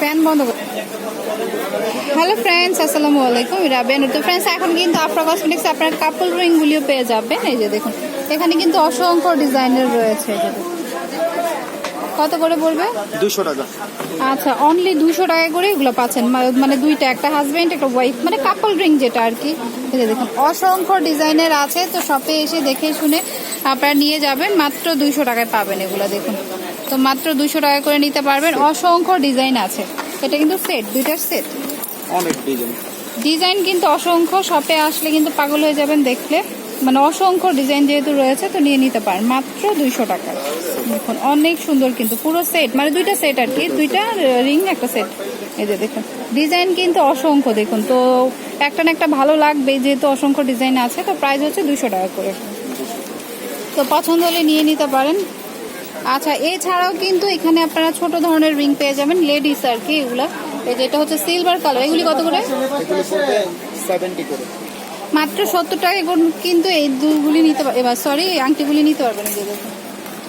Fan বন্ধ করে hello friends আসসালামু আলাইকুম রাবেন তো ফ্রেন্ডস এখন কিন্তু আফরা কসমেটিক্স আপনার কাপল রিংগুলিও পেয়ে যাবেন। এই যে দেখুন এখানে কিন্তু অসংখ্য ডিজাইনের রয়েছে। কত করে পড়বে? দুশো টাকা। আচ্ছা অনলি দুশো টাকা করে এগুলো পাচ্ছেন। মানে দুইটা একটা হাজবেন্ড একটা ওয়াইফ মানে কাপল রিং যেটা আর কি। এই যে দেখুন অসংখ্য ডিজাইনের আছে। তো শপে এসে দেখে শুনে আপনারা নিয়ে যাবেন। মাত্র দুইশো টাকায় পাবেন এগুলো দেখুন। তো মাত্র দুশো টাকা করে নিতে পারবেন। অসংখ্য ডিজাইন আছে। এটা কিন্তু সেট দুইটার সেট। অনেক ডিজাইন। ডিজাইন কিন্তু অসংখ্য শপে আসলে কিন্তু পাগল হয়ে যাবেন দেখলে। মানে অসংখ্য ডিজাইন যেহেতু রয়েছে তো নিয়ে নিতে পারেন। মাত্র দুইশো টাকা। দেখুন অনেক সুন্দর কিন্তু পুরো সেট। মানে দুইটা সেট আর কি দুইটা রিং একটা সেট। এই যে দেখুন ডিজাইন কিন্তু অসংখ্য দেখুন। তো একটা না একটা ভালো লাগবে যেহেতু অসংখ্য ডিজাইন আছে তো প্রাইস হচ্ছে দুইশো টাকা করে। তো পছন্দ হলে নিয়ে নিতে পারেন। আচ্ছা এছাড়াও কিন্তু এখানে আপনারা ছোট ধরনের রিং পেয়ে যাবেন, লেডিস আর কি এগুলা। এই যে এটা হচ্ছে সিলভার কালার, এগুলি কত করে? মাত্র সত্তর টাকা কিন্তু এই দুগুলি নিতে এবার সরি আংটিগুলি নিতে পারবেন এই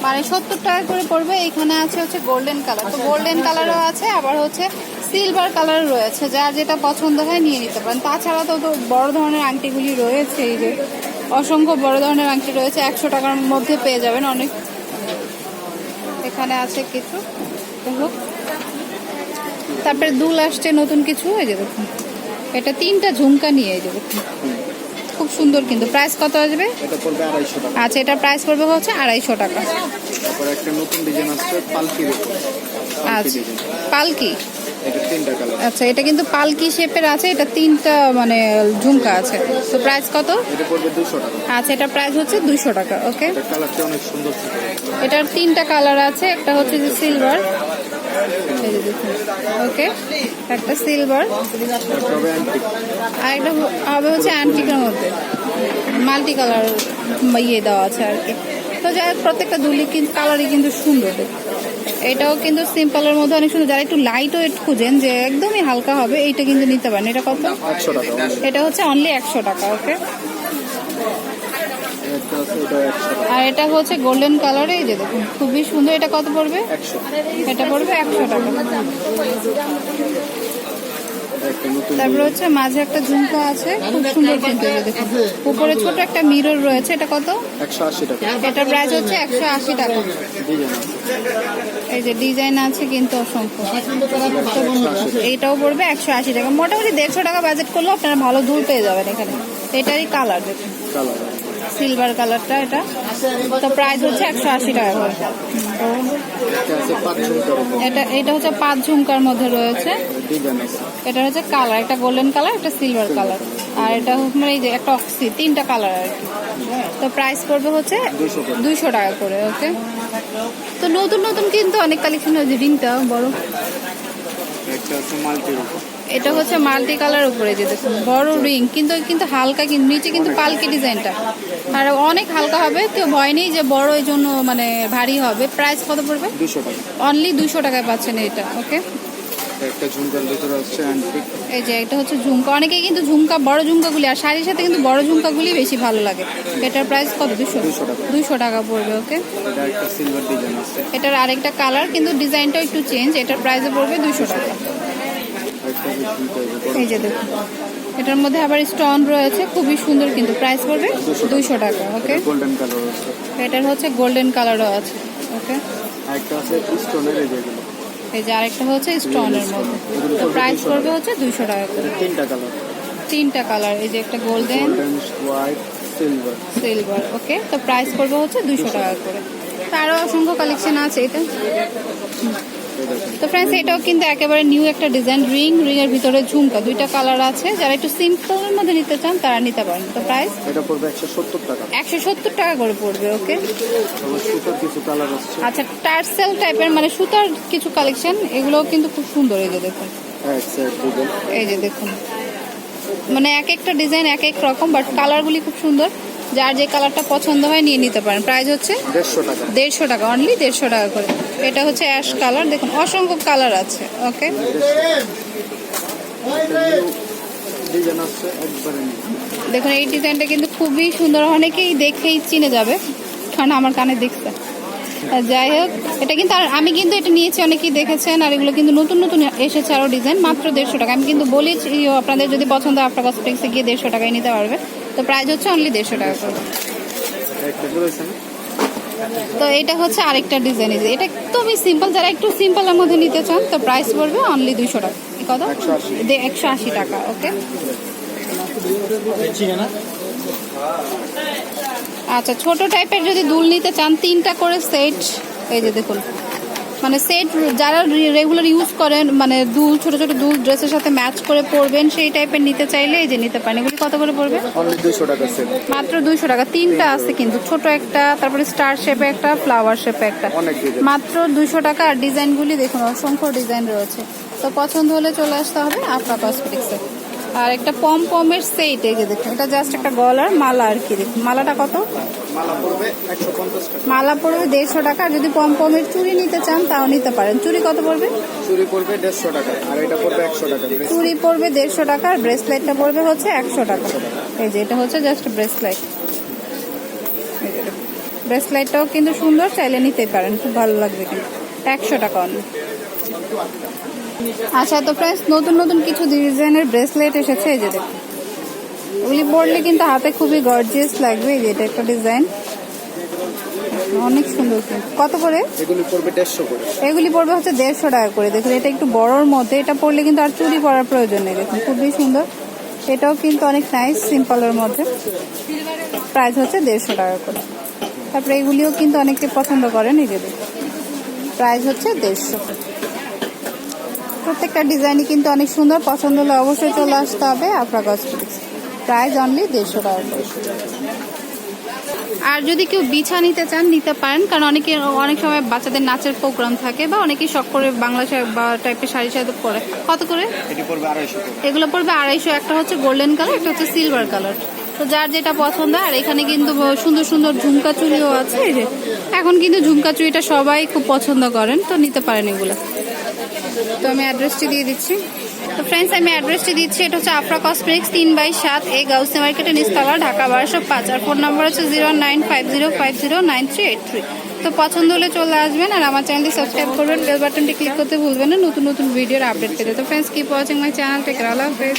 মানে সত্তর টাকা করে পড়বে, এখানে আছে হচ্ছে গোল্ডেন কালার তো গোল্ডেন কালারও আছে, আবার হচ্ছে সিলভার কালার রয়েছে যার যেটা পছন্দ হয় নিয়ে নিতে পারেন। তাছাড়া তো তো বড় ধরনের আংটিগুলি রয়েছে, এই যে অসংখ্য বড় ধরনের আংটি রয়েছে, একশো টাকার মধ্যে পেয়ে যাবেন অনেক। এখানে আছে কিছু। তারপরে দুল আসছে নতুন কিছু হয়ে যাবে এটা তিনটা ঝুমকা নিয়ে হয়ে যাবে খুব সুন্দর কিন্তু। প্রাইস কত আসবে? আচ্ছা এটা প্রাইস পড়বে হচ্ছে আড়াইশো টাকা। আচ্ছা পালকি। আচ্ছা এটা কিন্তু পালকি শেপের আছে এটা তিনটা মানে ঝুমকা আছে। তো প্রাইস কত? আচ্ছা এটা প্রাইস হচ্ছে দুইশো টাকা ওকে এটার তিনটা কালার আছে একটা হচ্ছে যে সিলভার ওকে একটা সিলভার আর একটা হবে হচ্ছে অ্যান্টিকের মধ্যে। মাল্টি কালার ইয়ে দেওয়া আছে আর কি। তো যাই হোক, প্রত্যেকটা দুলি কিন্তু কালারই কিন্তু সুন্দর দেখতে। এটাও কিন্তু সিম্পলের মধ্যে অনেক সুন্দর। যারা একটু লাইট ওয়েট খুঁজেন যে একদমই হালকা হবে এইটা কিন্তু নিতে পারেন। এটা কত? একশো টাকা। এটা হচ্ছে অনলি একশো টাকা ওকে আর এটা হচ্ছে গোল্ডেন কালারে এই যে দেখুন খুবই সুন্দর। এটা কত পড়বে? এটা পড়বে একশো টাকা। তারপরে হচ্ছে মাঝে একটা ঝুমকা আছে খুব সুন্দর কিন্তু দেখুন। উপরে ছোট একটা মিরর রয়েছে এটা কত? একশো আশি টাকা। এটার প্রাইস হচ্ছে একশো আশি টাকা। এই যে ডিজাইন আছে কিন্তু অসংখ্য এইটাও পড়বে একশো আশি টাকা। মোটামুটি দেড়শো টাকা বাজেট করলেও আপনারা ভালো দূর পেয়ে যাবেন এখানে। এটারই কালার দেখুন। সিলভার কালারটা এটা। তো প্রাইস হচ্ছে একশো আশি টাকা করে। এটা এটা হচ্ছে পাঁচ ঝুমকার মধ্যে রয়েছে। এটা হচ্ছে কালার, একটা গোল্ডেন কালার, একটা সিলভার কালার। আর এটা হচ্ছে মানে এই যে একটা অক্সি, তিনটা কালার আর কি। তো প্রাইস পড়বে হচ্ছে দুইশো টাকা করে ওকে তো নতুন নতুন কিন্তু অনেক কালেকশন হয়েছে রিংটা বড়। একটা আছে মাল্টির উপর। এটা হচ্ছে মাল্টি কালার উপরে যে দেখুন বড় রিং কিন্তু কিন্তু হালকা কিন্তু নিচে কিন্তু পালকি ডিজাইনটা। আর অনেক হালকা হবে কেউ ভয় নেই যে বড় এই জন্য মানে ভারী হবে। প্রাইস কত পড়বে? দুশো টাকা। অনলি দুশো টাকায় পাচ্ছেন এটা ওকে একটা ঝুমকার ভিতরে হচ্ছে এই যে এটা হচ্ছে ঝুমকা। অনেকেই কিন্তু ঝুমকা বড় ঝুমকাগুলি আর শাড়ির সাথে কিন্তু বড় ঝুমকাগুলি বেশি ভালো লাগে। এটার প্রাইস কত? দুশো। দুশো টাকা। পড়বে ওকে এটার আরেকটা কালার কিন্তু ডিজাইনটা একটু চেঞ্জ এটার প্রাইসে পড়বে দুশো টাকা। এই যে দেখুন এটার মধ্যে আবার স্টোন রয়েছে খুবই সুন্দর কিন্তু প্রাইস পড়বে দুশো টাকা ওকে গোল্ডেন কালার আছে। এটার হচ্ছে গোল্ডেন কালারও আছে ওকে আর আছে স্টোনের এই যেগুলো এই যে আরেকটা হচ্ছে স্টোনের মধ্যে। তো প্রাইস পড়বে হচ্ছে দুশো টাকা করে। তিনটা কালার তিনটা কালার এই যে একটা golden white silver silver okay তো প্রাইস পড়বে হচ্ছে দুশো টাকা করে। তারও অসংখ্য কালেকশন আছে এটা। তো ফ্রেন্ডস এটাও কিন্তু একেবারে নিউ একটা ডিজাইন রিং রিং এর ভিতরে ঝুমকা দুইটা কালার আছে। যারা একটু সিম্পলের মধ্যে নিতে চান তারা নিতে পারেন। তো প্রাইস এটা পড়বে একশো সত্তর টাকা। একশো সত্তর টাকা করে পড়বে ওকে সুতার কিছু কালার আসছে। আচ্ছা টার্সেল টাইপের মানে সুতার কিছু কালেকশন এগুলোও কিন্তু খুব সুন্দর এই যে দেখুন। এই যে দেখুন। মানে এক একটা ডিজাইন এক এক রকম বাট কালারগুলি খুব সুন্দর। যার যে কালারটা পছন্দ হয় নিয়ে নিতে পারেন। প্রাইস হচ্ছে দেড়শো টাকা। অনলি দেড়শো টাকা করে। এটা হচ্ছে অ্যাশ কালার দেখুন অসংখ্য কালার আছে ওকে। দেখুন এই ডিজাইনটা কিন্তু খুবই সুন্দর অনেকেই দেখেই চিনে যাবে কারণ আমার কানে দেখছে। যাই হোক এটা কিন্তু আর আমি কিন্তু এটা নিয়েছি অনেকেই দেখেছেন আর এগুলো কিন্তু নতুন নতুন এসেছে আরও ডিজাইন মাত্র দেড়শো টাকা। আমি কিন্তু বলেছি আপনাদের যদি পছন্দ হয় আপনার কসমেটিক্সে গিয়ে দেড়শো টাকায় নিতে পারবে। তো প্রাইস হচ্ছে অনলি দেড়শো টাকা করে। তো এটা হচ্ছে আরেকটা ডিজাইন এটা একদমই সিম্পল যারা একটু সিম্পলের মধ্যে নিতে চান, তো প্রাইস পড়বে অনলি দুইশো টাকা। কত? একশো আশি টাকা ওকে আচ্ছা ছোট টাইপের যদি দুল নিতে চান, তিনটা করে সেট এই যে দেখুন। মানে সেট যারা রেগুলার ইউজ করেন মানে দুল ছোট ছোট দুল ড্রেসের সাথে ম্যাচ করে পরবেন সেই টাইপের নিতে চাইলে এই যে নিতে পারেন। এগুলি কত করে পড়বে? অনলি দুশো টাকা মাত্র দুইশো টাকা। তিনটা আছে কিন্তু। ছোট একটা তারপরে স্টার শেপে একটা ফ্লাওয়ার শেপে একটা। মাত্র দুইশো টাকা। আর ডিজাইনগুলি দেখুন অসংখ্য ডিজাইন রয়েছে। তো পছন্দ হলে চলে আসতে হবে আপনার কসমেটিক্সে আর একটা পম পমের সেট যে দেখুন এটা জাস্ট একটা গলার মালা আর কি দেখুন। মালাটা কত? মালা পড়বে দেড়শো টাকা যদি পম পমের চুড়ি নিতে চান তাও নিতে পারেন। চুড়ি কত পড়বে? চুরি পড়বে দেড়শো টাকা আর এটা পড়বে একশো টাকা চুড়ি পড়বে দেড়শো টাকা আর ব্রেসলেটটা পড়বে হচ্ছে একশো টাকা। এই যে এটা হচ্ছে জাস্ট ব্রেসলেট ব্রেসলেটটাও কিন্তু সুন্দর চাইলে নিতে পারেন খুব ভালো লাগবে কিন্তু। একশো টাকা অনলি আচ্ছা তো ফ্রেন্ডস নতুন নতুন কিছু ডিজাইনের ব্রেসলেট এসেছে এই যে দেখুন। ওগুলি পরলে কিন্তু হাতে খুবই গর্জিয়াস লাগবে এই যে এটা একটা ডিজাইন অনেক সুন্দর কত করে? এগুলি পড়বে দেড়শো করে। এগুলি পড়বে হচ্ছে দেড়শো টাকা করে। দেখুন এটা একটু বড়র মধ্যে এটা পড়লে কিন্তু আর চুরি পরার প্রয়োজন নেই। দেখুন খুবই সুন্দর। এটাও কিন্তু অনেক নাইস সিম্পলের মধ্যে। প্রাইস হচ্ছে দেড়শো টাকা করে। তারপরে এগুলিও কিন্তু অনেকে পছন্দ করেন এই যে দেখুন। প্রাইস হচ্ছে দেড়শো। প্রত্যেকটা ডিজাইনই কিন্তু অনেক সুন্দর। পছন্দ হলে অবশ্যই চলে আসতে হবে আপনার কসমেটিক্স প্রাইস অনলি দেড়শো টাকা আর যদি কেউ বিছা নিতে চান নিতে পারেন। কারণ অনেকে অনেক সময় বাচ্চাদের নাচের প্রোগ্রাম থাকে বা অনেকেই শখ করে বাংলা বা টাইপের শাড়ি সাথে পরে। কত করে? আড়াইশো এগুলো পড়বে আড়াইশো। একটা হচ্ছে গোল্ডেন কালার একটা হচ্ছে সিলভার কালার তো যার যেটা পছন্দ আর এখানে কিন্তু সুন্দর সুন্দর ঝুমকা চুড়িও আছে। এখন কিন্তু ঝুমকা চুড়িটা সবাই খুব পছন্দ করেন তো নিতে পারেন এগুলো। তো আমি অ্যাড্রেসটি দিয়ে দিচ্ছি। তো ফ্রেন্ডস আমি অ্যাড্রেসটি দিচ্ছি। এটা হচ্ছে আফরা কসমেটিক্স তিন বাই সাত এ গাউসি মার্কেটের নিস্তলা ঢাকা বারোশো পাঁচ। আর ফোন নম্বর হচ্ছে zero nine five zero five zero nine three eight three তো পছন্দ হলে চলে আসবেন আর আমার চ্যানেলটি সাবস্ক্রাইব করবেন বেল বাটনটি ক্লিক করতে ভুলবেন না। নতুন নতুন ভিডিওর আপডেট পেতে। তো friends keep watching my channel take আল্লাহ হাফেজ।